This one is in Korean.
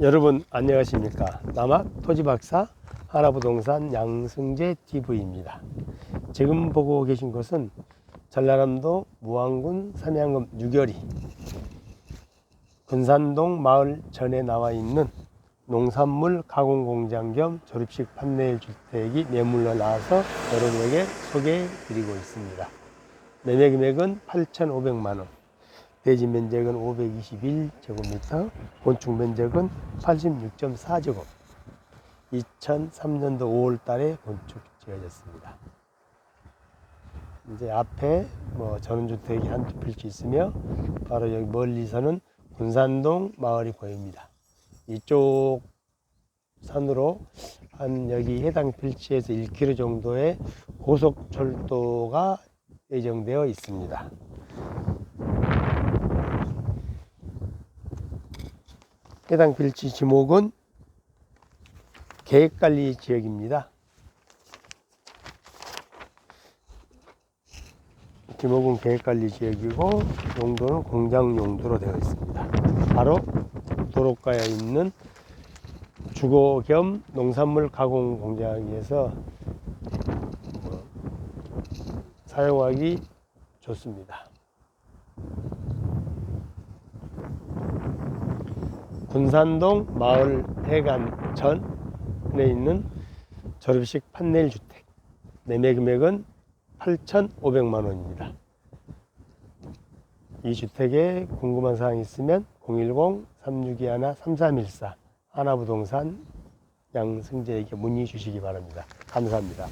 여러분 안녕하십니까? 남학 토지박사 하나부동산 양승재 TV입니다. 지금 보고 계신 곳은 전라남도 무안군 삼양읍 유결이 군산동 마을 전에 나와 있는 농산물 가공 공장 겸 조립식 판넬 주택이 매물로 나와서 여러분에게 소개해 드리고 있습니다. 매매 금액은 8,500만 원 대지 면적은 521제곱미터, 건축 면적은 86.4제곱. 2003년도 5월 달에 건축 지어졌습니다. 이제 앞에 뭐 전원주택이 한 두 필지 있으며 바로 여기 멀리서는 군산동 마을이 보입니다. 이쪽 산으로 한 여기 해당 필지에서 1km 정도의 고속철도가 예정되어 있습니다. 해당 필지 지목은 계획관리 지역입니다. 지목은 계획관리 지역이고 용도는 공장 용도로 되어 있습니다. 바로 도로가에 있는 주거 겸 농산물 가공 공장에서 뭐 사용하기 좋습니다. 군산동 마을 해관전에 있는 조립식 판넬 주택 매매 금액은 8,500만 원입니다. 이 주택에 궁금한 사항 있으면 010-362-3314 하나부동산 양승재에게 문의 주시기 바랍니다. 감사합니다.